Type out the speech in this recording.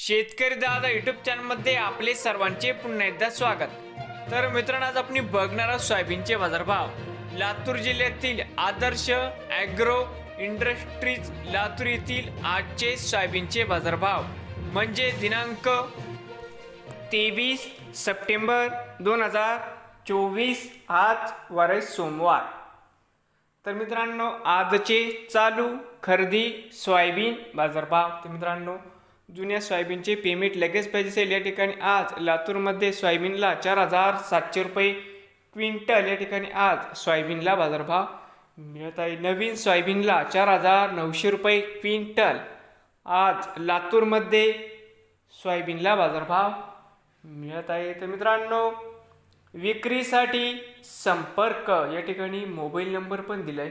शेतकरी दादा युट्यूब चॅनलमध्ये आपले सर्वांचे पुन्हा एकदा स्वागत. तर मित्रांनो आज आपण बघणार आहोत सोयाबीनचे बाजारभाव. लातूर जिल्ह्यातील आदर्श ॲग्रो इंडस्ट्रीज लातूर येथील आजचे सोयाबीनचे बाजारभाव. म्हणजे दिनांक तेवीस सप्टेंबर दोन हजार चोवीस आज वारे सोमवार. तर मित्रांनो आजचे चालू खरेदी सोयाबीन बाजारभाव. तर मित्रांनो जुन्या सोयाबीनचे पेमेंट लगेच पाहिजे असेल या ठिकाणी. आज लातूरमध्ये सोयाबीनला चार हजार सातशे रुपये क्विंटल या ठिकाणी आज सोयाबीनला बाजारभाव मिळत आहे. नवीन सोयाबीनला चार हजार नऊशे रुपये क्विंटल. आज लातूरमध्ये सोयाबीनला बाजारभाव मिळत आहे. तर मित्रांनो विक्रीसाठी संपर्क या ठिकाणी मोबाईल नंबर पण दिला आहे